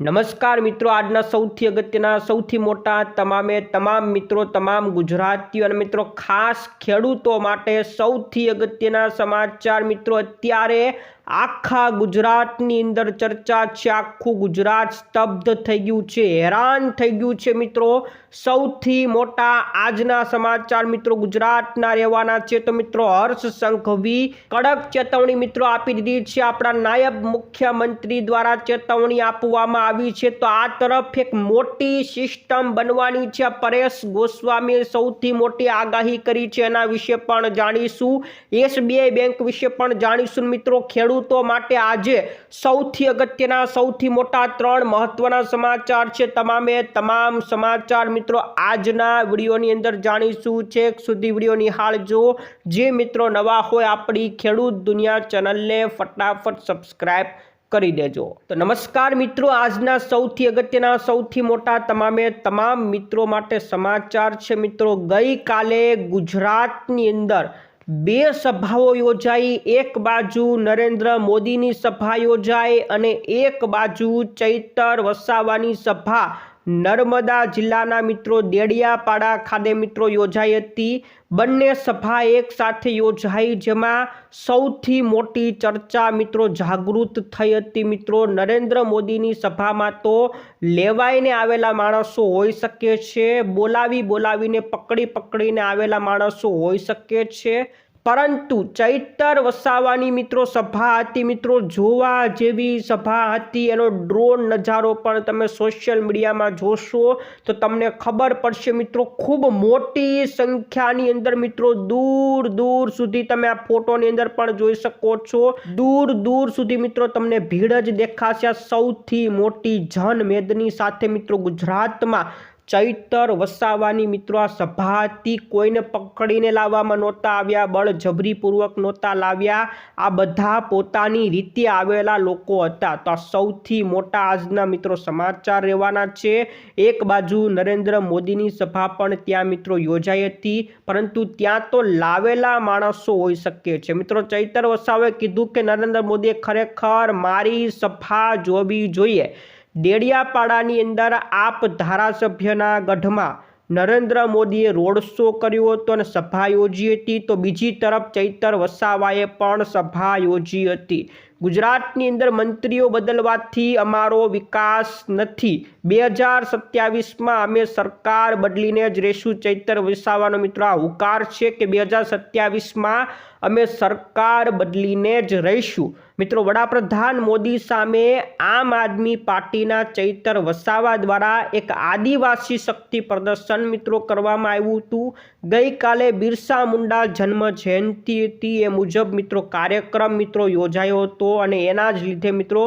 નમસ્કાર મિત્રો, આજના સૌથી અગત્યના, સૌથી મોટા, તમામે તમામ મિત્રો, તમામ ગુજરાતીઓ અને મિત્રો, ખાસ ખેડૂતો માટે સૌથી અગત્યના સમાચાર મિત્રો, અત્યારે આખા ગુજરાતની અંદર ચર્ચા છે, આખું ગુજરાત સ્તબ્ધ થઈ ગયું છે, હેરાન થઈ ગયું છે મિત્રો. સૌથી મોટા આજના સમાચાર મિત્રો ગુજરાતના રહેવાના છે. તો મિત્રો હર્ષ સંઘવી કડક ચેતવણી મિત્રો આપી દીધી છે. આપણા નાયબ મુખ્યમંત્રી દ્વારા ચેતવણી આપવામાં આવી છે. તો આ તરફ એક મોટી સિસ્ટમ બનવાની છે. પરેશ ગોસ્વામીએ સૌથી મોટી આગાહી કરી છે. એના વિશે પણ જાણીશું. એસબીઆઈ બેંક વિશે પણ જાણીશું મિત્રો. ખેડૂતો માટે આજે સૌથી અગત્યના, સૌથી મોટા ત્રણ મહત્વના સમાચાર છે. તમામે તમામ સમાચાર મિત્રો, આજના વિડીયોની અંદર જાણીશું છેક સુધી વીડિયો નિહાળજો. જે મિત્રો નવા હોય આપણી ખેડૂત દુનિયા ચેનલને ફટાફટ સબસ્ક્રાઈબ કરી દેજો. તો નમસ્કાર મિત્રો, આજના સૌથી અગત્યના, સૌથી મોટા, તમામે તમામ મિત્રો માટે સમાચાર છે. મિત્રો, ગઈકાલે ગુજરાતની અંદર બે સભાઓ યોજાઈ, એક બાજુ નરેન્દ્ર મોદીની સભા યોજાઈ અને એક બાજુ ચૈતર વસાવાની સભા નર્મદા જિલ્લાના મિત્રો દેડિયાપાડા ખાતે મિત્રો યોજાઈ હતી. બંને સભા એક સાથે યોજાઈ, જેમાં સૌથી મોટી ચર્ચા મિત્રો જાગૃત થઈ હતી. મિત્રો, નરેન્દ્ર મોદીની સભામાં તો લેવાઈને આવેલા માણસો હોઈ શકે છે, બોલાવી બોલાવીને પકડી પકડીને આવેલા માણસો હોઈ શકે છે. પરંતુ ચૈતર વસાવાની મિત્રો સભા હતી. મિત્રો જોવા જેવી સભા હતી. એનો ડ્રોન નજારો પણ તમે સોશિયલ મીડિયામાં જોશો તો તમને ખબર પડશે મિત્રો, ખૂબ મોટી સંખ્યાની અંદર મિત્રો દૂર દૂર સુધી તમે આ ફોટોની અંદર પણ જોઈ શકો છો. દૂર દૂર સુધી મિત્રો તમને ભીડ જ દેખાશે. સૌથી મોટી જનમેદની સાથે મિત્રો ગુજરાતમાં ચૈતર વસાવાની મિત્રો આ સભાથી કોઈને પકડીને લાવવામાં નહોતા આવ્યા બળજબરીપૂર્વક નહોતા લાવ્યા. આ બધા પોતાની રીતે આવેલા લોકો હતા. તો આ સૌથી મોટા આજના મિત્રો સમાચાર રહેવાના છે. એક બાજુ નરેન્દ્ર મોદીની સભા પણ ત્યાં મિત્રો યોજાઈ હતી, પરંતુ ત્યાં તો લાવેલા માણસો હોઈ શકે છે. મિત્રો ચૈતર વસાવે કીધું કે નરેન્દ્ર મોદીએ ખરેખર મારી સભા જોવી જોઈએ. ડેડિયાપાડાની અંદર આપ ધારાસભ્યના ગઢમાં નરેન્દ્ર મોદીએ રોડ શો કર્યો હતો અને સભા યોજી હતી. તો બીજી તરફ ચૈતર વસાવાએ પણ સભા યોજી હતી. ગુજરાતની અંદર મંત્રીઓ બદલવાથી અમારો વિકાસ નથી. બે હજાર સત્યાવીસમાં અમે સરકાર બદલીને જ રહેશું ચૈતર વસાવાનો મિત્રો, આ હુકાર છે કે બે હજાર સત્યાવીસમાં અમે સરકાર બદલીને જ રહીશું. મિત્રો, વડાપ્રધાન મોદી સામે આમ આદમી પાર્ટીના ચૈતર વસાવા દ્વારા એક આદિવાસી શક્તિ પ્રદર્શન મિત્રો કરવામાં આવ્યું હતું. ગઈકાલે બિરસા મુંડા જન્મ જયંતિ હતી. એ મુજબ મિત્રો કાર્યક્રમ મિત્રો યોજાયો હતો. અને એના જ લીધે મિત્રો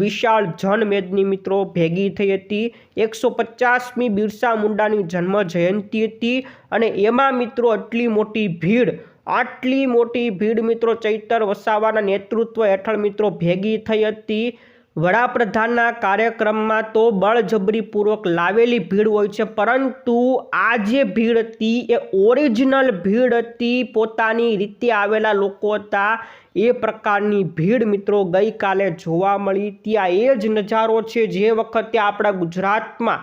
વિશાળ જનમેદની મિત્રો ભેગી થઈ હતી. એકસો પચાસમી બિરસા મુંડાની જન્મ જયંતિ હતી અને એમાં મિત્રો આટલી મોટી ભીડ, આટલી મોટી ભીડ મિત્રો ચૈતર વસાવાના નેતૃત્વ હેઠળ મિત્રો ભેગી થઈ હતી. વડાપ્રધાનના કાર્યક્રમમાં તો બળજબરીપૂર્વક લાવેલી ભીડ હોય છે, પરંતુ આ જે ભીડ હતી, એ ઓરિજિનલ ભીડ હતી, પોતાની રીતે આવેલા લોકો હતા. એ પ્રકારની ભીડ મિત્રો ગઈકાલે જોવા મળી. ત્યાં એ જ નજારો છે, જે વખતે આપણા ગુજરાતમાં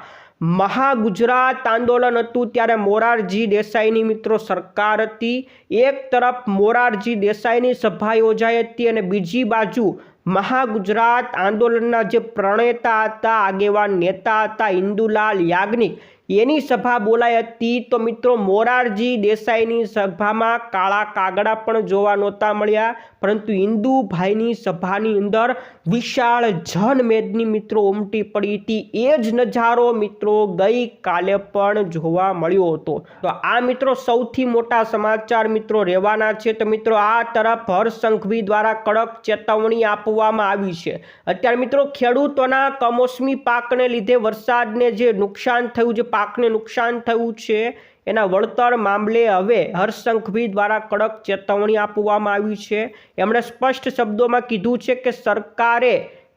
મહાગુજરાત આંદોલન હતું, ત્યારે મોરારજી દેસાઈની મિત્રો સરકાર હતી. એક તરફ મોરારજી દેસાઈની સભા યોજાઈ હતી અને બીજી બાજુ મહાગુજરાત આંદોલનના જે પ્રણેતા હતા આગેવાન નેતા હતા ઇન્દુલાલ યાજ્ઞિક એની સભા બોલાઈ હતી. તો મિત્રો, મોરારજી દેસાઈની સભામાં કાળા કાગડા પણ જોવા નહોતા મળ્યા. પરંતુ હિન્દુભાઈની સભાની અંદર વિશાળ જનમેદની મિત્રો ઉમટી પડી હતી. એ જ નજારો મિત્રો ગઈકાલે પણ જોવા મળ્યો હતો. તો આ મિત્રો સૌથી મોટા સમાચાર મિત્રો રહેવાના છે. તો મિત્રો, આ તરફ હરસંઘવી દ્વારા કડક ચેતવણી આપવામાં આવી છે. અત્યારે મિત્રો, ખેડૂતોના કમોસમી પાકને લીધે વરસાદને જે નુકસાન થયું જે પાકને નુકસાન થયું છે. એના વળતર મામલે હવે હર્ષ દ્વારા કડક ચેતવણી આપવામાં આવી છે. એમણે સ્પષ્ટ શબ્દોમાં કીધું છે કે સરકારે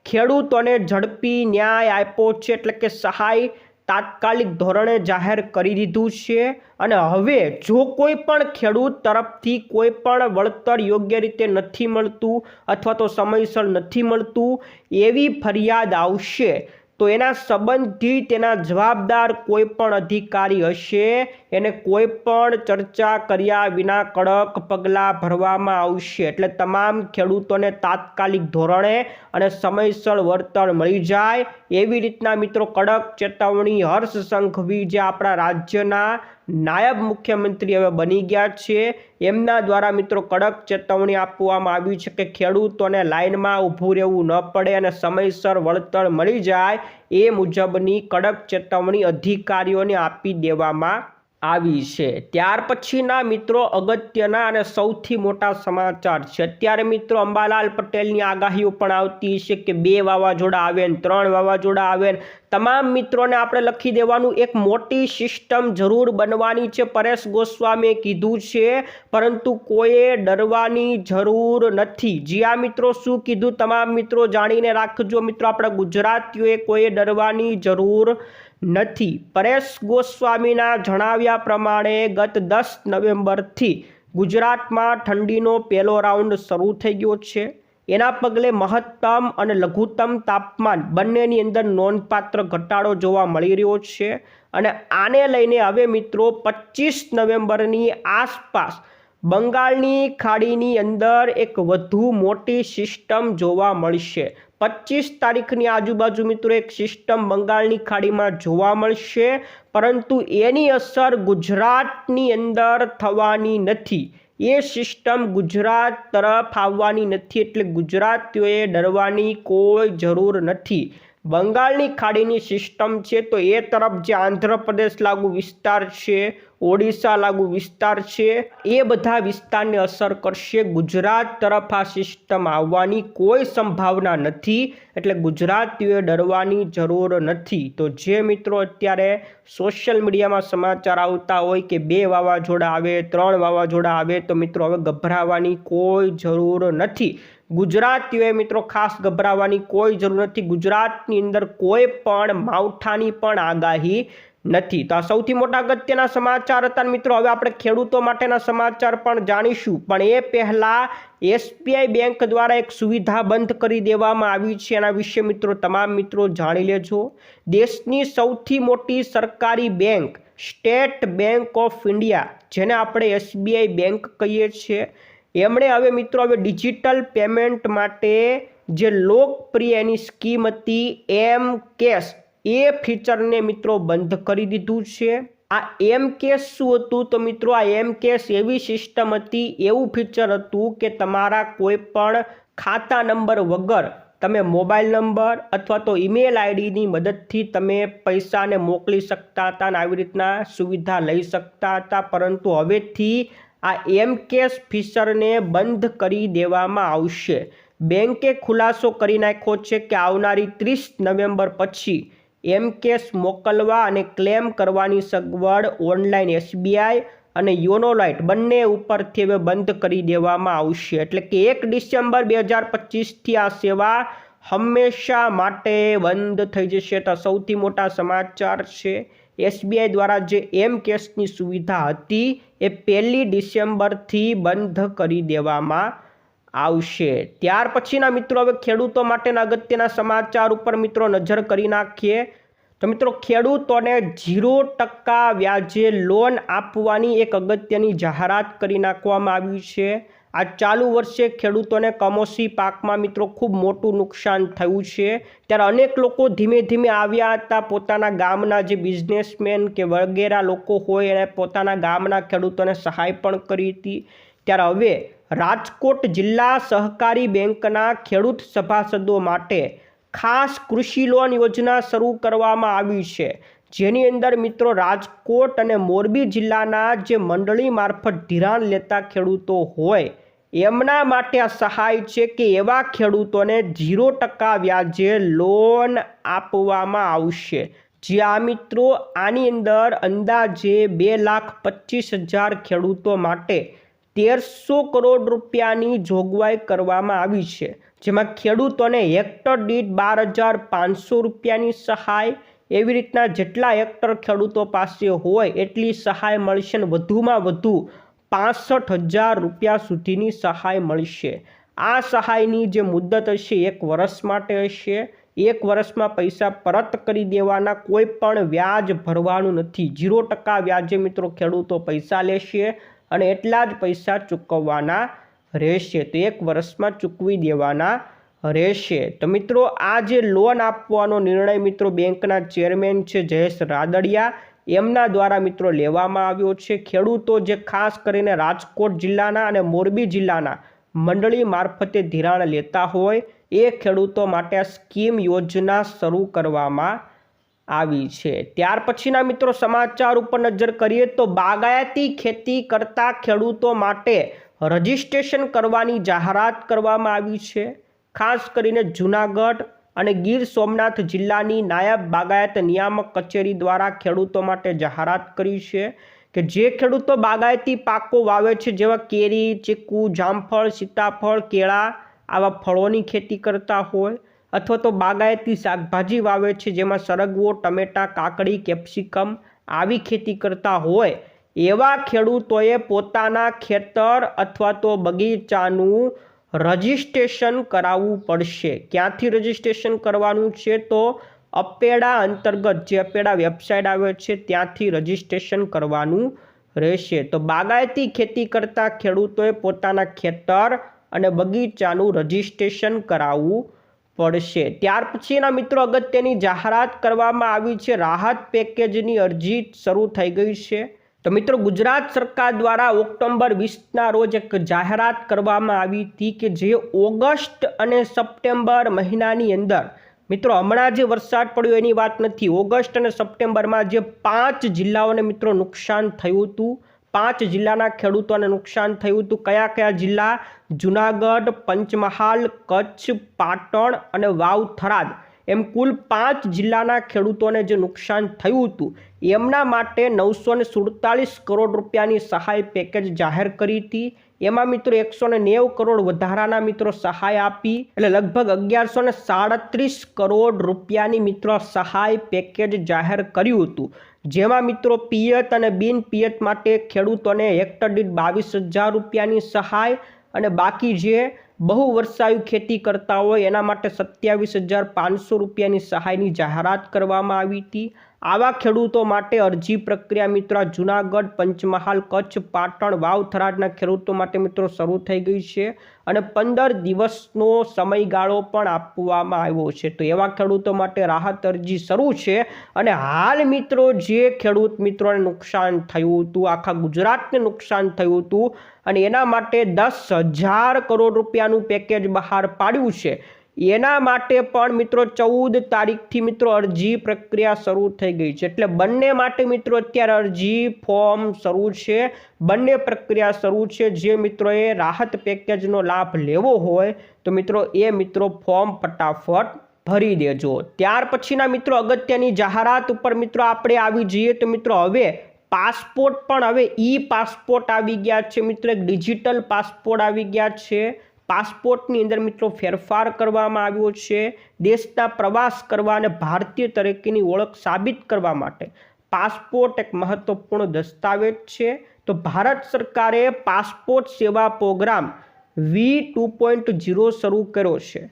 ખેડૂતોને ઝડપી ન્યાય આપ્યો છે એટલે કે સહાય તાત્કાલિક ધોરણે જાહેર કરી દીધું છે. અને હવે જો કોઈ પણ ખેડૂત તરફથી કોઈ પણ વળતર યોગ્ય રીતે નથી મળતું અથવા તો સમયસર નથી મળતું, એવી ફરિયાદ આવશે. તો એના સંબંધિત તેના જવાબદાર કોઈ પણ અધિકારી હશે? એને કોઈ પણ ચર્ચા કર્યા વિના કડક પગલાં ભરવામાં આવશે. એટલે તમામ ખેડૂતોને તાત્કાલિક ધોરણે અને સમયસર વળતર મળી જાય. એવી રીતના મિત્રો, કડક ચેતવણી હર્ષ સંઘવી જે આપણા રાજ્યના નાયબ મુખ્યમંત્રી હવે બની ગયા છે. એમના દ્વારા મિત્રો કડક ચેતવણી આપવામાં આવી છે કે ખેડૂતોને લાઇનમાં ઊભું રહેવું ન પડે અને સમયસર વળતર મળી જાય એ મુજબની કડક ચેતવણી અધિકારીઓને આપી દેવામાં આવી છે. ત્યાર પછીના મિત્રો અગત્યના અને સૌથી મોટા સમાચાર છે. અત્યારે મિત્રો અંબાલાલ પટેલની આગાહીઓ પણ આવતી છે કે બે વાવાઝોડા આવે ને ત્રણ વાવાઝોડા આવે ને તમામ મિત્રોને આપણે લખી દેવાનું એક મોટી સિસ્ટમ જરૂર બનવાની છે. પરેશ ગોસ્વામીએ કીધું છે, પરંતુ કોઈએ ડરવાની જરૂર નથી. જી આ મિત્રો, શું કીધું? તમામ મિત્રો જાણીને રાખજો. મિત્રો, આપણા ગુજરાતીઓએ કોઈએ ડરવાની જરૂર નથી. પરેશ ગોસ્વામીના જણાવ્યા પ્રમાણે ગત દસ નવેમ્બરથી ગુજરાતમાં ઠંડીનો પહેલો રાઉન્ડ શરૂ થઈ ગયો છે. એના પગલે મહત્તમ અને લઘુત્તમ તાપમાન બંનેની અંદર નોંધપાત્ર ઘટાડો જોવા મળી રહ્યો છે અને આને લઈને હવે મિત્રો પચીસ નવેમ્બરની આસપાસ બંગાળની ખાડીની અંદર એક વધુ મોટી સિસ્ટમ જોવા મળશે. પચીસ તારીખની આજુબાજુ મિત્રો એક સિસ્ટમ બંગાળની ખાડીમાં જોવા મળશે, પરંતુ એની અસર ગુજરાતની અંદર થવાની નથી. એ સિસ્ટમ ગુજરાત તરફ આવવાની નથી એટલે ગુજરાતીઓએ ડરવાની કોઈ જરૂર નથી. બંગાળની ખાડીની સિસ્ટમ છે તો એ તરફ જે આંધ્રપ્રદેશ લાગુ વિસ્તાર છે ઓડિશા લાગુ વિસ્તાર છે. એ બધા વિસ્તારને અસર કરશે. ગુજરાત તરફ આ સિસ્ટમ આવવાની કોઈ સંભાવના નથી. એટલે ગુજરાતીઓએ ડરવાની જરૂર નથી. તો જે મિત્રો અત્યારે સોશિયલ મીડિયામાં સમાચાર આવતા હોય કે બે વાવાઝોડા આવે, ત્રણ વાવાઝોડા આવે, તો મિત્રો હવે ગભરાવાની કોઈ જરૂર નથી. ગુજરાતીઓએ મિત્રો ખાસ ગભરાવાની કોઈ જરૂર નથી. ગુજરાતની અંદર કોઈ પણ માવઠાની પણ આગાહી નથી. તો આ સૌથી મોટા અગત્યના સમાચાર હતા મિત્રો. હવે આપણે ખેડૂતો માટેના સમાચાર પણ જાણીશું. પણ એ પહેલાં એસબીઆઈ બેંક દ્વારા એક સુવિધા બંધ કરી દેવામાં આવી છે. એના વિશે મિત્રો તમામ મિત્રો જાણી લેજો. દેશની સૌથી મોટી સરકારી bank state bank of India, જેને આપણે એસબીઆઈ બેંક કહીએ છીએ. એમણે હવે મિત્રો હવે ડિજિટલ પેમેન્ટ માટે જે લોકપ્રિય એની સ્કીમ હતી એમ કેશ એ ફીચરને મિત્રો બંધ કરી દીધું છે. આ એમ કેસ શું હતું? તો મિત્રો આ એમ કેસ એવી સિસ્ટમ હતી, એવું ફીચર હતું કે તમારા કોઈ પણ ખાતા નંબર વગર તમે મોબાઈલ નંબર અથવા તો ઈમેલ આઈડીની મદદથી તમે પૈસાને મોકલી શકતા હતા અને આવી રીતના સુવિધા લઈ શકતા હતા. પરંતુ હવેથી આ એમ કેસ ફીચરને બંધ કરી દેવામાં આવશે. બેંકે ખુલાસો કરી નાખ્યો છે કે આવનારી ત્રીસ નવેમ્બર પછી એમ કેસ મોકલવા અને ક્લેમ કરવાની સગવડ ઓનલાઈન એસબીઆઈ અને યોનો લાઇટ બંને ઉપરથી હવે બંધ કરી દેવામાં આવશે. એટલે કે એક ડિસેમ્બર બે હજાર પચીસથી આ સેવા હંમેશા માટે બંધ થઈ જશે. તો સૌથી મોટા સમાચાર છે. એસબીઆઈ દ્વારા જે એમ કેશની સુવિધા હતી, એ પહેલી ડિસેમ્બરથી બંધ કરી દેવામાં આવશે. ત્યાર પછીના મિત્રો, હવે ખેડૂતો માટેના અગત્યના સમાચાર ઉપર મિત્રો નજર કરી નાખીએ. તો મિત્રો, ખેડૂતોને ઝીરો ટકા વ્યાજે લોન આપવાની એક અગત્યની જાહેરાત કરી નાખવામાં આવી છે. આ ચાલુ વર્ષે ખેડૂતોને કમોસી પાકમાં મિત્રો ખૂબ મોટું નુકસાન થયું છે. ત્યારે અનેક લોકો ધીમે ધીમે આવ્યા હતા. પોતાના ગામના જે બિઝનેસમેન કે વગેરે લોકો હોય, એણે પોતાના ગામના ખેડૂતોને સહાય પણ કરી હતી. ત્યારે હવે રાજકોટ જિલ્લા સહકારી બેંકના ખેડૂત સભાસદો માટે ખાસ કૃષિ લોન યોજના શરૂ કરવામાં આવી છે. જેની અંદર મિત્રો રાજકોટ અને મોરબી જિલ્લાના જે મંડળી મારફત ધિરાણ લેતા ખેડૂતો હોય, એમના માટે આ સહાય છે કે એવા ખેડૂતોને ઝીરો ટકા વ્યાજે લોન આપવામાં આવશે. જ્યાં મિત્રો, આની અંદર અંદાજે બે લાખ પચીસ હજાર ખેડૂતો માટે તેરસો કરોડ રૂપિયાની જોગવાઈ કરવામાં આવી છે, જેમાં ખેડૂતોને હેક્ટર દીઠ બાર હજાર પાંચસો રૂપિયાની સહાય એવી રીતના જેટલા હેક્ટર ખેડૂતો પાસે હોય એટલી સહાય મળશે અને વધુમાં વધુ પાસઠ હજાર રૂપિયા સુધીની સહાય મળશે. આ સહાયની જે મુદત હશે એક વર્ષ માટે હશે. એક વર્ષમાં પૈસા પરત કરી દેવાના કોઈ પણ વ્યાજ ભરવાનું નથી. ઝીરો ટકા વ્યાજે મિત્રો ખેડૂતો પૈસા લેશે. અને એટલા જ પૈસા ચૂકવવાના રહેશે. તો એક વર્ષમાં ચૂકવી દેવાના રહેશે. તો મિત્રો, આ જે લોન આપવાનો નિર્ણય મિત્રો બેંકના ચેરમેન છે જયેશ રાદડિયા, એમના દ્વારા મિત્રો લેવામાં આવ્યો છે. ખેડૂતો જે ખાસ કરીને રાજકોટ જિલ્લાના અને મોરબી જિલ્લાના મંડળી મારફતે ધિરાણ લેતા હોય, એ ખેડૂતો માટે આ સ્કીમ યોજના શરૂ કરવામાં આવી છે. ત્યાર પછીના મિત્રો સમાચાર ઉપર નજર કરીએ તો બાગાયતી ખેતી કરતા ખેડૂતો માટે રજિસ્ટ્રેશન કરવાની જાહેરાત કરવામાં આવી છે. ખાસ કરીને જૂનાગઢ અને ગીર સોમનાથ જિલ્લાની નાયબ બાગાયત નિયામક કચેરી દ્વારા ખેડૂતો માટે જાહેરાત કરી છે કે જે ખેડૂતો બાગાયતી પાકો વાવે છે, જેવા કેરી, ચીકુ, જામફળ, સીતાફળ, કેળા, આવા ફળોની ખેતી કરતા હોય અથવા તો બાગાયતી શાકભાજી વાવે છે, જેમાં સરગવો, ટમેટાં, કાકડી, કેપ્સિકમ આવી ખેતી કરતા હોય, એવા ખેડૂતોએ પોતાના ખેતર અથવા તો બગીચાનું રજિસ્ટ્રેશન કરાવવું પડશે. ક્યાંથી રજિસ્ટ્રેશન કરવાનું છે? તો અપેડા અંતર્ગત, જે અપેડા વેબસાઇટ આવે છે, ત્યાંથી રજિસ્ટ્રેશન કરવાનું રહેશે. તો બાગાયતી ખેતી કરતા ખેડૂતોએ પોતાના ખેતર અને બગીચાનું રજિસ્ટ્રેશન કરાવવું પડશે. ત્યાર પછીના મિત્રો અગત્યની જાહેરાત કરવામાં આવી છે. રાહત પેકેજની અરજી શરૂ થઈ ગઈ છે. તો મિત્રો, ગુજરાત સરકાર દ્વારા ઓક્ટોબર વીસના રોજ એક જાહેરાત કરવામાં આવી હતી કે જે ઓગસ્ટ અને સપ્ટેમ્બર મહિનાની અંદર, મિત્રો, હમણાં જે વરસાદ પડ્યો એની વાત નથી. ઓગસ્ટ અને સપ્ટેમ્બરમાં જે પાંચ જિલ્લાઓને મિત્રો નુકસાન થયું હતું પાંચ જિલ્લાના ખેડૂતોને નુકસાન થયું હતું. કયા કયા જિલ્લા? જુનાગઢ, પંચમહાલ, કચ્છ, પાટણ અને વાવ થરાદ. એમ કુલ પાંચ જિલ્લાના ખેડૂતોને જે નુકસાન થયું હતું, એમના માટે નવસો ને સુડતાલીસ કરોડ રૂપિયાની સહાય પેકેજ જાહેર કરી હતી. એમાં મિત્રો એકસો ને નેવું કરોડ વધારાના મિત્રો સહાય આપી એટલે લગભગ અગિયારસો ને સાડત્રીસ કરોડ રૂપિયાની મિત્રો સહાય પેકેજ જાહેર કર્યું હતું. જેમાં મિત્રો પિયત અને બિન પિયત માટે ખેડૂતોને હેક્ટર દીઠ બાવીસ હજાર રૂપિયાની સહાય અને બાકી જે બહુ વર્ષાયુ ખેતી કરતા હોય એના માટે સત્યાવીસ હજાર પાંચસો રૂપિયાની સહાયની જાહેરાત કરવામાં આવી હતી. આવા ખેડૂતો માટે અરજી પ્રક્રિયા મિત્રો, જૂનાગઢ, પંચમહાલ, કચ્છ, પાટણ, વાવ થરાદના ખેડૂતો માટે મિત્રો શરૂ થઈ ગઈ છે અને પંદર દિવસનો સમયગાળો પણ આપવામાં આવ્યો છે. તો એવા ખેડૂતો માટે રાહત અરજી શરૂ છે અને હાલ મિત્રો જે ખેડૂત મિત્રોને નુકસાન થયું હતું, આખા ગુજરાતને નુકસાન થયું હતું અને એના માટે દસ હજાર કરોડ રૂપિયાનું પેકેજ બહાર પાડ્યું છે એના માટે પણ મિત્રો ચૌદ તારીખથી મિત્રો અરજી પ્રક્રિયા શરૂ થઈ ગઈ છે. એટલે બંને માટે મિત્રો અત્યારે અરજી ફોર્મ શરૂ છે. બંને પ્રક્રિયા શરૂ છે. જે મિત્રોએ રાહત પેકેજનો લાભ લેવો હોય તો મિત્રો એ મિત્રો ફોર્મ ફટાફટ ભરી દેજો. ત્યાર પછીના મિત્રો અગત્યની જાહેરાત ઉપર મિત્રો આપણે આવી જઈએ તો મિત્રો હવે પાસપોર્ટ પણ હવે ઈ પાસપોર્ટ આવી ગયા છે. મિત્રો એક ડિજિટલ પાસપોર્ટ આવી ગયા છે. પાસપોર્ટની અંદર મિત્રો ફેરફાર કરવામાં આવ્યો છે. દેશના પ્રવાસ કરવા અને ભારતીય તરીકેની ઓળખ સાબિત કરવા માટે પાસપોર્ટ એક મહત્વપૂર્ણ દસ્તાવેજ છે. તો ભારત સરકારે passport Seva program V two point zero શરૂ કર્યો છે.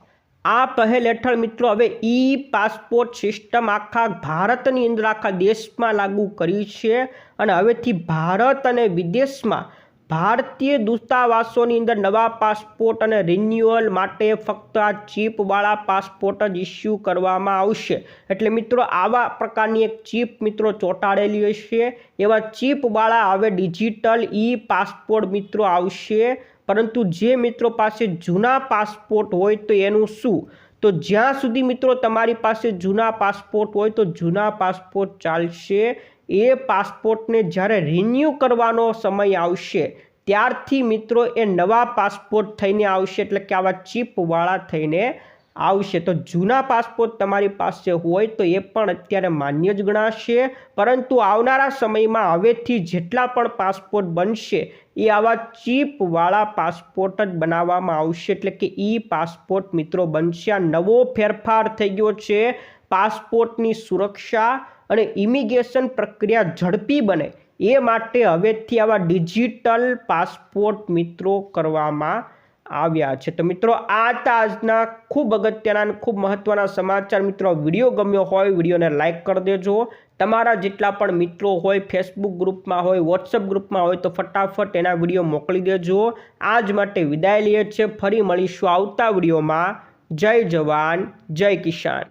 આ પહેલ હેઠળ મિત્રો હવે ઈ પાસપોર્ટ સિસ્ટમ આખા ભારતની અંદર આખા દેશમાં લાગુ કરી છે અને હવેથી ભારત અને વિદેશમાં ભારતીય દૂતાવાસોની અંદર નવા પાસપોર્ટ અને રિન્યુઅલ માટે ફક્ત આ ચીપવાળા પાસપોર્ટ જ ઇસ્યુ કરવામાં આવશે. એટલે મિત્રો, આવા પ્રકારની એક ચીપ મિત્રો ચોંટાડેલી હશે. એવા ચીપવાળા હવે ડિજિટલ ઈ પાસપોર્ટ મિત્રો આવશે. પરંતુ જે મિત્રો પાસે જૂના પાસપોર્ટ હોય તો એનું શું? તો જ્યાં સુધી મિત્રો તમારી પાસે જૂના પાસપોર્ટ હોય તો જૂના પાસપોર્ટ ચાલશે. એ પાસપોર્ટને જ્યારે રિન્યૂ કરવાનો સમય આવશે, ત્યારથી મિત્રો એ નવા પાસપોર્ટ થઈને આવશે, એટલે કે આવા ચીપવાળા થઈને આવશે. તો જૂના પાસપોર્ટ તમારી પાસે હોય તો એ પણ અત્યારે માન્ય જ ગણાશે. પરંતુ આવનારા સમયમાં હવેથી જેટલા પણ પાસપોર્ટ બનશે, એ આવા ચીપવાળા પાસપોર્ટ જ બનાવવામાં આવશે. એટલે કે ઈ પાસપોર્ટ મિત્રો બનશે. આ નવો ફેરફાર થઈ ગયો છે. પાસપોર્ટની સુરક્ષા અને ઇમિગ્રેશન પ્રક્રિયા ઝડપી બને એ માટે હવેથી આવા ડિજિટલ પાસપોર્ટ મિત્રો કરવામાં આવ્યા છે. તો મિત્રો, આ હતા આજના ખૂબ અગત્યના ખૂબ મહત્વના સમાચાર. મિત્રો વીડિયો ગમ્યો હોય, વિડીયોને લાઇક કરી દેજો. તમારા જેટલા પણ મિત્રો હોય, ફેસબુક ગ્રુપમાં હોય વોટ્સઅપ ગ્રુપમાં હોય, તો ફટાફટ એના વીડિયો મોકલી દેજો. આજ માટે વિદાય લઈએ છીએ. ફરી મળીશું આવતા વિડીયોમાં. જય જવાન, જય કિસાન.